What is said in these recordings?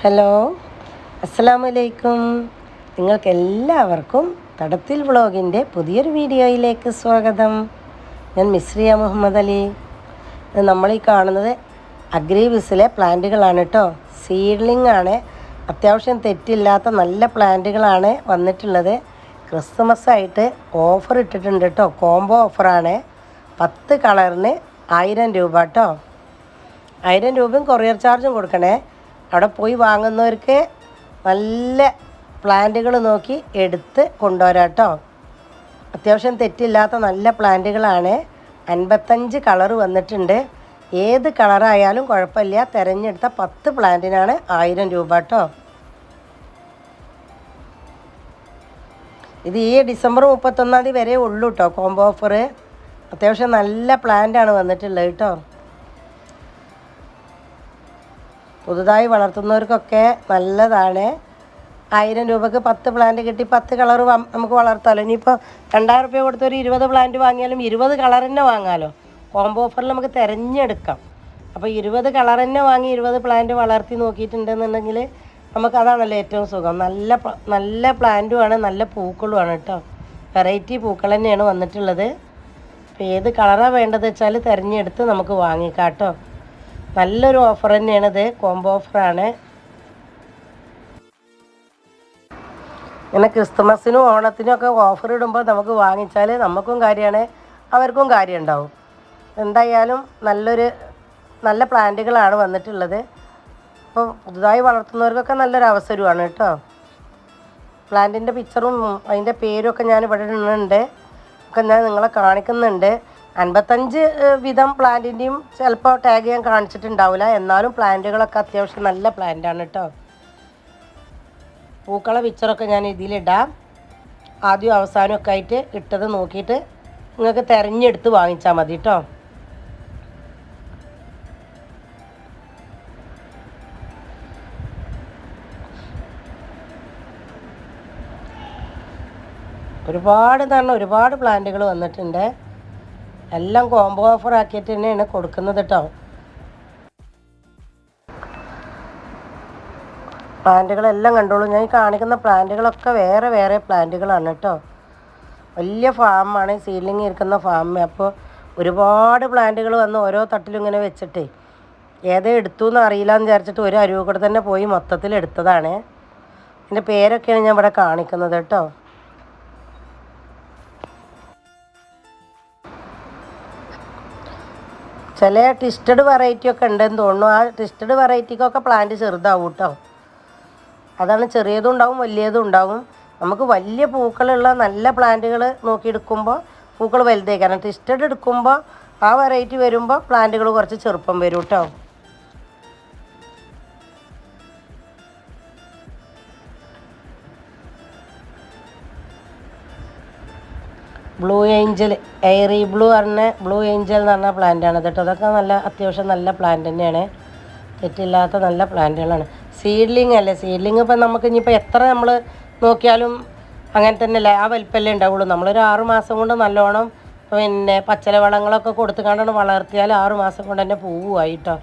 Hello അസ്സാമലൈക്കും നിങ്ങൾക്ക് എല്ലാവർക്കും തടത്തിൽ വ്ളോഗിന്റെ പുതിയൊരു വീഡിയോയിലേക്ക് സ്വാഗതം. ഞാൻ മിസ്രിയ മുഹമ്മദ് അലി. നമ്മളീ കാണുന്നത് അഗ്രീബിസിലെ പ്ലാന്റുകളാണ് കേട്ടോ. സീഡ്ലിംഗ് ആണ്. അത്യാവശ്യം തെറ്റില്ലാത്ത നല്ല പ്ലാന്റുകളാണ് വന്നിട്ടുള്ളത്. ക്രിസ്മസ് ആയിട്ട് ഓഫർ ഇട്ടിട്ടുണ്ട് കേട്ടോ. കോംബോ ഓഫറാണ്. പത്ത് കളറിന് ആയിരം രൂപ കേട്ടോ. ആയിരം രൂപയും കൊറിയർ ചാർജും കൊടുക്കണേ. അവിടെ പോയി വാങ്ങുന്നവർക്ക് നല്ല പ്ലാന്റുകൾ നോക്കി എടുത്ത് കൊണ്ടുവരാം കേട്ടോ. അത്യാവശ്യം തെറ്റില്ലാത്ത നല്ല പ്ലാന്റുകളാണ്. അൻപത്തഞ്ച് കളർ വന്നിട്ടുണ്ട്. ഏത് കളറായാലും കുഴപ്പമില്ല. തിരഞ്ഞെടുത്ത പത്ത് പ്ലാന്റിനാണ് ആയിരം രൂപ കേട്ടോ. ഇത് ഈ ഡിസംബർ മുപ്പത്തൊന്നാം തീയതി വരെ ഉള്ളൂ കേട്ടോ കോംബോ ഓഫർ അത്യാവശ്യം നല്ല പ്ലാന്റാണ് വന്നിട്ടുള്ളത് കേട്ടോ. പുതുതായി വളർത്തുന്നവർക്കൊക്കെ നല്ലതാണ്. ആയിരം രൂപക്ക് പത്ത് പ്ലാന്റ് കിട്ടി പത്ത് കളർ നമുക്ക് വളർത്താമല്ലോ ഇനിയിപ്പോൾ രണ്ടായിരം റുപ്യ കൊടുത്ത് ഒരു ഇരുപത് പ്ലാന്റ് വാങ്ങിയാലും ഇരുപത് കളർ തന്നെ വാങ്ങാമല്ലോ കോംബോ ഓഫറിൽ നമുക്ക് തിരഞ്ഞെടുക്കാം. അപ്പോൾ ഇരുപത് കളർ തന്നെ വാങ്ങി ഇരുപത് പ്ലാന്റ് വളർത്തി നോക്കിയിട്ടുണ്ടെന്നുണ്ടെങ്കിൽ നമുക്ക് അതാണല്ലോ ഏറ്റവും സുഖം. നല്ല നല്ല പ്ലാന്റുമാണ് നല്ല പൂക്കളുമാണ് കേട്ടോ വെറൈറ്റി പൂക്കൾ തന്നെയാണ് വന്നിട്ടുള്ളത്. അപ്പോൾ ഏത് കളറാണ് വേണ്ടത് വെച്ചാൽ തിരഞ്ഞെടുത്ത് നമുക്ക് വാങ്ങിക്കാം കേട്ടോ നല്ലൊരു ഓഫർ തന്നെയാണിത് കോംബോ ഓഫറാണ് ഇങ്ങനെ ക്രിസ്തുമസിനും ഓണത്തിനും ഒക്കെ ഓഫർ ഇടുമ്പോൾ നമുക്ക് വാങ്ങിച്ചാൽ നമുക്കും കാര്യമാണ് അവർക്കും കാര്യം ഉണ്ടാവും. എന്തായാലും നല്ലൊരു നല്ല പ്ലാന്റുകളാണ് വന്നിട്ടുള്ളത്. അപ്പോൾ പുതുതായി വളർത്തുന്നവർക്കൊക്കെ നല്ലൊരു അവസരമാണ് കേട്ടോ. പ്ലാന്റിന്റെ പിക്ചറും അതിന്റെ പേരും ഒക്കെ ഞാൻ ഇവിടെ ഇടുന്നുണ്ട്. ഒക്കെ ഞാൻ നിങ്ങളെ കാണിക്കുന്നുണ്ട്. അൻപത്തഞ്ച് വിധം പ്ലാന്റിന്റെയും ചിലപ്പോൾ ടാഗ് ഞാൻ കാണിച്ചിട്ടുണ്ടാവില്ല എന്നാലും പ്ലാന്റുകളൊക്കെ അത്യാവശ്യം നല്ല പ്ലാന്റാണ് കേട്ടോ പൂക്കള പിക്ചറൊക്കെ ഞാൻ ഇതിലിടാം. ആദ്യം അവസാനമൊക്കെ ആയിട്ട് ഇട്ടത് നോക്കിയിട്ട് നിങ്ങൾക്ക് തിരഞ്ഞെടുത്ത് വാങ്ങിച്ചാൽ മതി കേട്ടോ ഒരുപാട് തന്നെ ഒരുപാട് പ്ലാന്റുകൾ വന്നിട്ടുണ്ട്. എല്ലാം കോംബോ ഓഫർ ആക്കിയിട്ട് തന്നെയാണ് കൊടുക്കുന്നത് കേട്ടോ പ്ലാന്റുകളെല്ലാം കണ്ടോളൂ. ഞാൻ കാണിക്കുന്ന പ്ലാന്റുകളൊക്കെ വേറെ വേറെ പ്ലാന്റുകളാണ് കേട്ടോ വലിയ ഫാമാണ് സീലിംഗ് ഇരിക്കുന്ന ഫാം അപ്പോൾ ഒരുപാട് പ്ലാന്റുകൾ വന്ന് ഓരോ തട്ടിലും ഇങ്ങനെ വെച്ചിട്ടേ ഏതേ എടുത്തു എന്ന് അറിയില്ല എന്ന് വിചാരിച്ചിട്ട് ഒരു അരുവ് കൂടെ തന്നെ പോയി മൊത്തത്തിൽ എടുത്തതാണ്. എന്റെ പേരൊക്കെയാണ് ഞാൻ ഇവിടെ കാണിക്കുന്നത് കേട്ടോ ചില ട്വിസ്റ്റഡ് വെറൈറ്റി ഒക്കെ ഉണ്ടെന്ന് തോന്നുന്നു. ആ ട്വിസ്റ്റഡ് വെറൈറ്റിക്കൊക്കെ പ്ലാന്റ് ചെറുതാവും കേട്ടോ അതാണ് ചെറിയതും ഉണ്ടാവും വലിയതും ഉണ്ടാവും. നമുക്ക് വലിയ പൂക്കളുള്ള നല്ല പ്ലാന്റുകൾ നോക്കിയെടുക്കുമ്പോൾ പൂക്കൾ വലുതേ കാരണം ട്വിസ്റ്റഡ് എടുക്കുമ്പോൾ ആ വെറൈറ്റി വരുമ്പോൾ പ്ലാന്റുകൾ കുറച്ച് ചെറുപ്പം വരും കേട്ടോ ബ്ലൂ ഏഞ്ചൽ എയറി ബ്ലൂ പറഞ്ഞ ബ്ലൂ ഏഞ്ചൽ എന്ന് പറഞ്ഞ പ്ലാന്റാണ് കേട്ടോ അതൊക്കെ നല്ല അത്യാവശ്യം നല്ല പ്ലാന്റ് തന്നെയാണ്. തെറ്റില്ലാത്ത നല്ല പ്ലാന്റുകളാണ് സീഡ്ലിംഗ് അല്ലേ? സീഡ്ലിംഗ് ഇപ്പം നമുക്ക് ഇനിയിപ്പോൾ എത്ര നമ്മൾ നോക്കിയാലും അങ്ങനെ തന്നെയല്ലേ ആ വലിപ്പമല്ലേ ഉണ്ടാവുള്ളൂ. നമ്മളൊരു ആറ് മാസം കൊണ്ട് നല്ലോണം പിന്നെ പച്ചല വളങ്ങളൊക്കെ കൊടുത്തു കണ്ടാണ് വളർത്തിയാൽ ആറ് മാസം കൊണ്ട് തന്നെ പൂവായിട്ടോ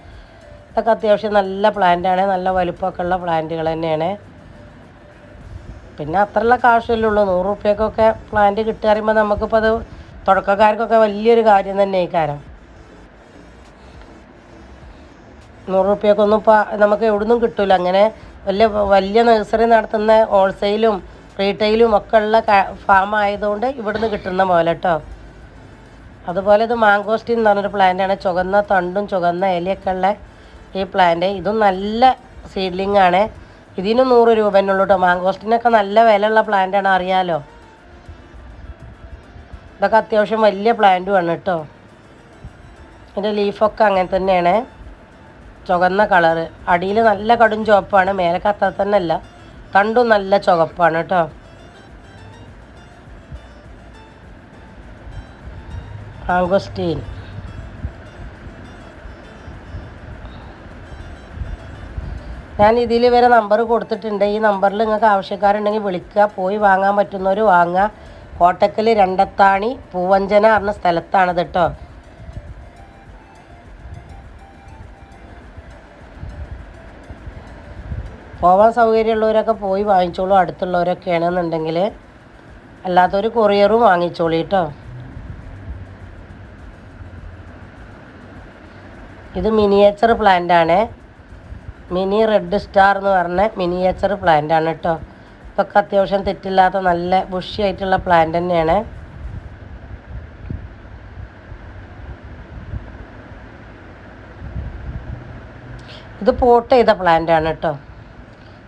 അതൊക്കെ അത്യാവശ്യം നല്ല പ്ലാന്റാണ് നല്ല വലുപ്പമൊക്കെ ഉള്ള പ്ലാന്റുകൾ തന്നെയാണ്. പിന്നെ അത്രയുള്ള കാശല്ലേ ഉള്ളൂ. നൂറ് റുപ്യക്കൊക്കെ പ്ലാന്റ് കിട്ടുക അറിയുമ്പോൾ നമുക്കിപ്പോൾ അത് തുടക്കക്കാർക്കൊക്കെ വലിയൊരു കാര്യം തന്നെ ഈ കാരം നൂറ് റുപ്യക്കൊന്നും ഇപ്പോൾ നമുക്ക് എവിടുന്നും കിട്ടില്ല അങ്ങനെ വലിയ വലിയ നഴ്സറി നടത്തുന്ന ഹോൾസെയിലും റീറ്റെയിലും ഒക്കെ ഉള്ള ഫാം ആയതുകൊണ്ട് ഇവിടുന്ന് കിട്ടുന്ന പോലെ കേട്ടോ അതുപോലെ ഇത് മാങ്കോസ്റ്റിൻ എന്ന് പറഞ്ഞൊരു പ്ലാന്റാണ് ചുവന്ന തണ്ടും ചുവന്ന ഇലയൊക്കെ ഉള്ള ഈ പ്ലാന്റ് ഇതും നല്ല സീഡ്ലിംഗ് ആണ്. ഇതിന് നൂറ് രൂപ തന്നെ ഉള്ളൂ കേട്ടോ മാങ്കോസ്റ്റിനൊക്കെ നല്ല വിലയുള്ള പ്ലാന്റ് പ്ലാന്റാണ് അറിയാലോ? ഇതൊക്കെ അത്യാവശ്യം വലിയ പ്ലാന്റുമാണ് കേട്ടോ ഇതിന്റെ ലീഫൊക്കെ അങ്ങനെ തന്നെയാണ്. ചുവന്ന കളറ് അടിയിൽ നല്ല കടും ചുവപ്പാണ് മേലൊക്കെ അത്ര തന്നെ അല്ല. തണ്ടും നല്ല ചുവപ്പാണ് കേട്ടോ മാങ്കോസ്റ്റീൻ ഞാൻ ഇതിൽ വരെ നമ്പർ കൊടുത്തിട്ടുണ്ട്. ഈ നമ്പറിൽ നിങ്ങൾക്ക് ആവശ്യക്കാരുണ്ടെങ്കിൽ വിളിക്കുക. പോയി വാങ്ങാൻ പറ്റുന്നവർ വാങ്ങുക. കോട്ടക്കൽ രണ്ടത്താണി പൂവഞ്ചന പറഞ്ഞ സ്ഥലത്താണത് കേട്ടോ പോവാൻ സൗകര്യമുള്ളവരൊക്കെ പോയി വാങ്ങിച്ചോളൂ. അടുത്തുള്ളവരൊക്കെ ആണെന്നുണ്ടെങ്കിൽ അല്ലാത്തൊരു കൊറിയറും വാങ്ങിച്ചോളൂ കേട്ടോ ഇത് മിനിയേച്ചർ പ്ലാന്റ് ആണ്. മിനി റെഡ് സ്റ്റാർ എന്ന് പറഞ്ഞ മിനിയേച്ചർ പ്ലാന്റ് ആണ് കേട്ടോ ഇതൊക്കെ അത്യാവശ്യം തെറ്റില്ലാത്ത നല്ല ബുഷി ആയിട്ടുള്ള പ്ലാന്റ് തന്നെയാണ്. ഇത് പോട്ട് ചെയ്ത പ്ലാന്റ് ആണ് കേട്ടോ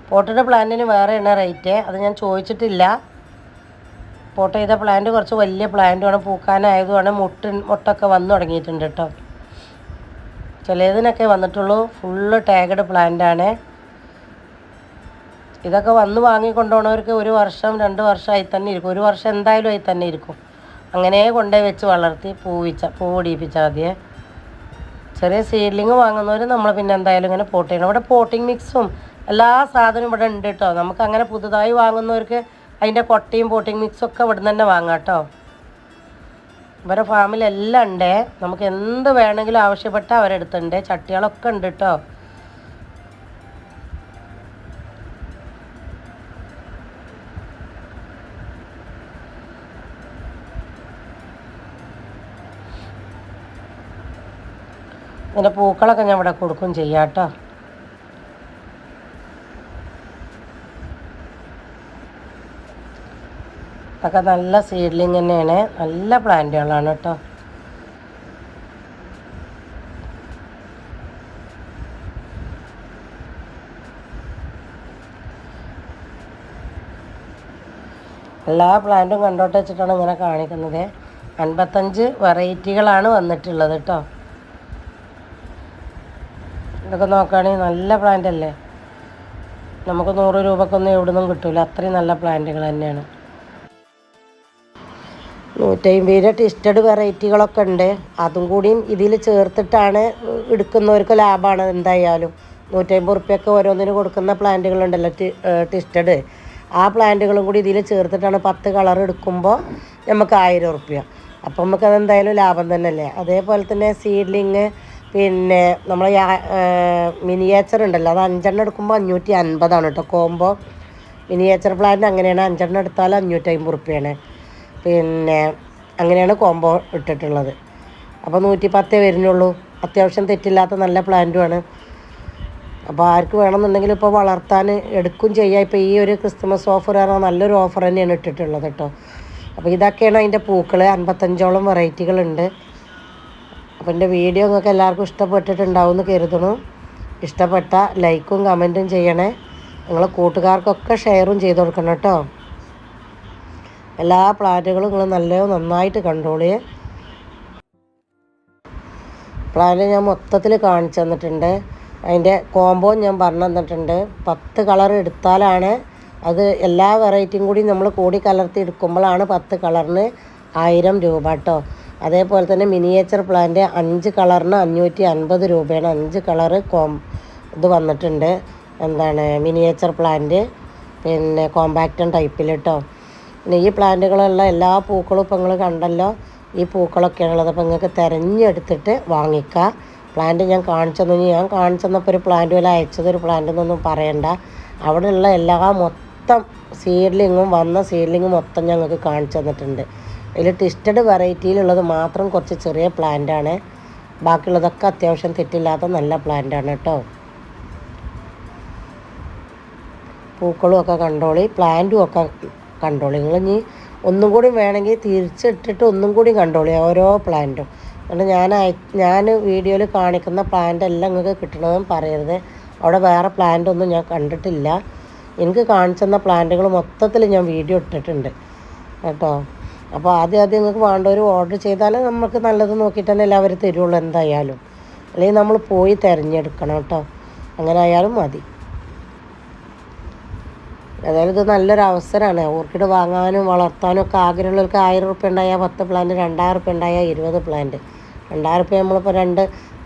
പോട്ടിന്റെ പ്ലാന്റിന് വേറെയാണ് റേറ്റ് അത് ഞാൻ ചോദിച്ചിട്ടില്ല. പോട്ട് ചെയ്ത പ്ലാന്റ് കുറച്ച് വലിയ പ്ലാന്റുമാണ് പൂക്കാനായതുമാണ്. മുട്ട മുട്ടൊക്കെ വന്നു തുടങ്ങിയിട്ടുണ്ട് കേട്ടോ ചിലതിനൊക്കെ വന്നിട്ടുള്ളൂ. ഫുള്ള് ടാഗഡ് പ്ലാന്റ് ആണ്. ഇതൊക്കെ വന്ന് വാങ്ങിക്കൊണ്ടുപോകണവർക്ക് ഒരു വർഷം രണ്ട് വർഷമായി തന്നെ ഇരിക്കും. ഒരു വർഷം എന്തായാലും ആയി തന്നെ ഇരിക്കും. അങ്ങനെ കൊണ്ടുപോയി വെച്ച് വളർത്തി പൂവിച്ച പൂ പിടിപ്പിച്ചാൽ മതിയേ ചെറിയ സീഡ്ലിങ് വാങ്ങുന്നവർ നമ്മൾ പിന്നെ എന്തായാലും ഇങ്ങനെ പോട്ട് ചെയ്യണം. ഇവിടെ പോട്ടിങ് മിക്സും എല്ലാ സാധനവും ഇവിടെ ഉണ്ട് കേട്ടോ നമുക്ക് അങ്ങനെ പുതുതായി വാങ്ങുന്നവർക്ക് അതിന്റെ കൊട്ടയും പോട്ടിങ് മിക്സും ഒക്കെ ഇവിടെ നിന്ന് തന്നെ വാങ്ങാം കേട്ടോ ഇവരെ ഫാമിലെല്ലാം ഉണ്ട്. നമുക്ക് എന്ത് വേണമെങ്കിലും ആവശ്യപ്പെട്ടാൽ അവരെടുത്തുണ്ട് ചട്ടികളൊക്കെ ഉണ്ട് കേട്ടോ ഇതിന്റെ പൂക്കളൊക്കെ ഞാൻ ഇവിടെ കൊടുക്കും ചെയ്യാം കേട്ടോ ഇതൊക്കെ നല്ല സീഡ്ലിങ് തന്നെയാണ്. നല്ല പ്ലാന്റുകളാണ് കേട്ടോ. എല്ലാ പ്ലാന്റും കണ്ടോട്ട് വെച്ചിട്ടാണ് ഇങ്ങനെ കാണിക്കുന്നത്. അൻപത്തഞ്ച് വെറൈറ്റികളാണ് വന്നിട്ടുള്ളത് കേട്ടോ. ഇതൊക്കെ നോക്കുകയാണെങ്കിൽ നല്ല പ്ലാന്റ് അല്ലേ? നമുക്ക് നൂറ് രൂപക്കൊന്നും എവിടെ നിന്നും കിട്ടില്ല അത്രയും നല്ല പ്ലാന്റുകൾ തന്നെയാണ്. നൂറ്റമ്പത് ടിസ്റ്റഡ് വെറൈറ്റികളൊക്കെ ഉണ്ട്. അതും കൂടിയും ഇതിൽ ചേർത്തിട്ടാണ് എടുക്കുന്നവർക്ക് ലാഭമാണ് എന്തായാലും. നൂറ്റമ്പത് റുപ്യൊക്കെ ഓരോന്നിന് കൊടുക്കുന്ന പ്ലാന്റുകളുണ്ടല്ലോ ടിസ്റ്റഡ് ആ പ്ലാന്റുകളും കൂടി ഇതിൽ ചേർത്തിട്ടാണ് പത്ത് കളർ എടുക്കുമ്പോൾ നമുക്ക് ആയിരം റുപ്യ അപ്പം നമുക്ക് അതെന്തായാലും ലാഭം തന്നെയല്ലേ? അതേപോലെ തന്നെ സീഡ്ലിങ് പിന്നെ നമ്മൾ മിനിയേച്ചർ ഉണ്ടല്ലോ അത് അഞ്ചെണ്ണം എടുക്കുമ്പോൾ അഞ്ഞൂറ്റി അൻപതാണ് കേട്ടോ കോംബോ മിനിയേച്ചർ പ്ലാന്റ് അങ്ങനെയാണ് അഞ്ചെണ്ണം എടുത്താൽ അഞ്ഞൂറ്റി അമ്പത് പിന്നെ അങ്ങനെയാണ് കോംബോ ഇട്ടിട്ടുള്ളത്. അപ്പോൾ നൂറ്റി പത്തേ വരുന്നുള്ളൂ. അത്യാവശ്യം തെറ്റില്ലാത്ത നല്ല പ്ലാന്റുമാണ് അപ്പോൾ ആർക്ക് വേണമെന്നുണ്ടെങ്കിൽ ഇപ്പോൾ വളർത്താൻ എടുക്കും ചെയ്യാം. ഇപ്പോൾ ഈ ഒരു ക്രിസ്മസ് ഓഫർ പറഞ്ഞാൽ നല്ലൊരു ഓഫർ തന്നെയാണ് ഇട്ടിട്ടുള്ളത് കേട്ടോ അപ്പോൾ ഇതൊക്കെയാണ് അതിന്റെ പൂക്കൾ അൻപത്തഞ്ചോളം വെറൈറ്റികളുണ്ട് അപ്പോൾ എന്റെ വീഡിയോ നിങ്ങൾക്ക് എല്ലാവർക്കും ഇഷ്ടപ്പെട്ടിട്ടുണ്ടാവും എന്ന് കരുതണു ഇഷ്ടപ്പെട്ട ലൈക്കും കമന്റും ചെയ്യണേ. നിങ്ങൾ കൂട്ടുകാർക്കൊക്കെ ഷെയറും ചെയ്ത് കൊടുക്കണം കേട്ടോ എല്ലാ പ്ലാന്റുകളും നിങ്ങൾ നല്ല നന്നായിട്ട് ചെയ്യേ പ്ലാന്റ് ഞാൻ മൊത്തത്തിൽ കാണിച്ചു തന്നിട്ടുണ്ട്. അതിന്റെ കോംബോ ഞാൻ പറഞ്ഞു തന്നിട്ടുണ്ട്. പത്ത് കളർ എടുത്താലാണ് അത് എല്ലാ വെറൈറ്റിയും കൂടി നമ്മൾ കൂടി കലർത്തി എടുക്കുമ്പോഴാണ് പത്ത് കളറിന് ആയിരം രൂപ കേട്ടോ. അതേപോലെ തന്നെ മിനിയേച്ചർ പ്ലാന്റ് അഞ്ച് കളറിന് അഞ്ഞൂറ്റി അൻപത് രൂപയാണ് അഞ്ച് കളറ് കോം ഇത് വന്നിട്ടുണ്ട്. എന്താണ് മിനിയേച്ചർ പ്ലാന്റ് പിന്നെ കോമ്പാക്റ്റൻ ടൈപ്പിൽ കേട്ടോ. പിന്നെ ഈ പ്ലാന്റുകളുള്ള എല്ലാ പൂക്കളും ഇപ്പം നിങ്ങൾ കണ്ടല്ലോ ഈ പൂക്കളൊക്കെയാണുള്ളത്. അപ്പോൾ നിങ്ങൾക്ക് തിരഞ്ഞെടുത്തിട്ട് വാങ്ങിക്കുക പ്ലാന്റ് ഞാൻ കാണിച്ചെന്നു ഞാൻ കാണിച്ചെന്നപ്പോൾ ഒരു പ്ലാന്റ് വില അയച്ചത് ഒരു പ്ലാന്റ് എന്നൊന്നും പറയണ്ട. അവിടെയുള്ള എല്ലാ മൊത്തം സീഡ്ലിങ്ങും വന്ന സീഡ്ലിങ്ങും മൊത്തം ഞങ്ങൾക്ക് കാണിച്ചു തന്നിട്ടുണ്ട്. അതിൽ ടിസ്റ്റഡ് വെറൈറ്റിയിലുള്ളത് മാത്രം കുറച്ച് ചെറിയ പ്ലാന്റാണ് ബാക്കിയുള്ളതൊക്കെ അത്യാവശ്യം തെറ്റില്ലാത്ത നല്ല പ്ലാന്റാണ് കേട്ടോ. പൂക്കളും ഒക്കെ കണ്ടോളി. പ്ലാന്റും ഒക്കെ കണ്ടോളി. നിങ്ങൾ ഇനി ഒന്നും കൂടി വേണമെങ്കിൽ തിരിച്ചിട്ടിട്ട് ഒന്നും കൂടി കണ്ടോളി ഓരോ പ്ലാന്റും. അതുകൊണ്ട് ഞാൻ ഞാൻ വീഡിയോയിൽ കാണിക്കുന്ന പ്ലാന്റ് എല്ലാം നിങ്ങൾക്ക് കിട്ടണമെന്ന് പറയരുത്. അവിടെ വേറെ പ്ലാന്റ് ഒന്നും ഞാൻ കണ്ടിട്ടില്ല. എനിക്ക് കാണിച്ചെന്ന പ്ലാന്റുകൾ മൊത്തത്തിൽ ഞാൻ വീഡിയോ ഇട്ടിട്ടുണ്ട് കേട്ടോ. അപ്പോൾ ആദ്യം ആദ്യം നിങ്ങൾക്ക് വേണ്ടവർ ഓർഡർ ചെയ്താൽ നമുക്ക് നല്ലത് നോക്കിയിട്ട് തന്നെ എല്ലാവരും തരുള്ളൂ എന്തായാലും. അല്ലെങ്കിൽ നമ്മൾ പോയി തിരഞ്ഞെടുക്കണം കേട്ടോ. അങ്ങനെ ആയാലും മതി. ഏതായാലും ഇത് നല്ലൊരു അവസരമാണ്. ഓർക്കിഡ് വാങ്ങാനും വളർത്താനും ഒക്കെ ആഗ്രഹമുള്ളവർക്ക് ആയിരം റുപ്യ ഉണ്ടായാൽ പത്ത് പ്ലാന്റ് രണ്ടായിരം റുപ്യ ഉണ്ടായാൽ ഇരുപത് പ്ലാന്റ് രണ്ടായിരം റുപ്യ നമ്മളിപ്പോൾ രണ്ട്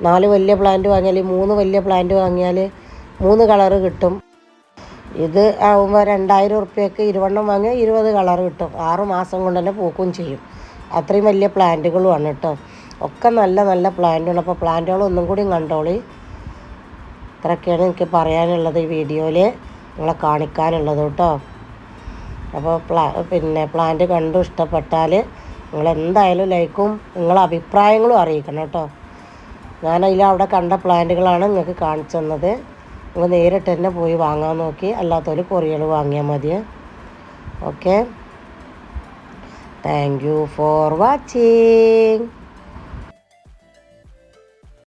നാല് വലിയ പ്ലാന്റ് വാങ്ങിയാൽ മൂന്ന് വലിയ പ്ലാന്റ് വാങ്ങിയാൽ മൂന്ന് കളറ് കിട്ടും. ഇത് ആകുമ്പോൾ രണ്ടായിരം ഉറുപ്പ്യക്ക് ഇരുവണ്ണം വാങ്ങിയാൽ ഇരുപത് കളർ കിട്ടും. ആറ് മാസം കൊണ്ട് തന്നെ പൂക്കും ചെയ്യും. അത്രയും വലിയ പ്ലാന്റുകളുമാണ് കേട്ടോ. ഒക്കെ നല്ല നല്ല പ്ലാന്റുകൾ അപ്പോൾ പ്ലാന്റുകളൊന്നും കൂടി കണ്ടോളി. ഇത്രയൊക്കെയാണ് എനിക്ക് പറയാനുള്ളത് ഈ വീഡിയോയിൽ നിങ്ങളെ കാണിക്കാനുള്ളത് കേട്ടോ. അപ്പോൾ പ്ലാ പിന്നെ പ്ലാന്റ് കണ്ടു ഇഷ്ടപ്പെട്ടാൽ നിങ്ങൾ എന്തായാലും ലൈക്കും നിങ്ങളെ അഭിപ്രായങ്ങളും അറിയിക്കണം കേട്ടോ. ഞാൻ അതിൽ അവിടെ കണ്ട പ്ലാന്റുകളാണ് നിങ്ങൾക്ക് കാണിച്ചു തന്നത്. നിങ്ങൾ നേരിട്ട് തന്നെ പോയി വാങ്ങാൻ നോക്കി. അല്ലാത്തവർ കൊറിയർ വാങ്ങിയാൽ മതി. Okay thank you for watching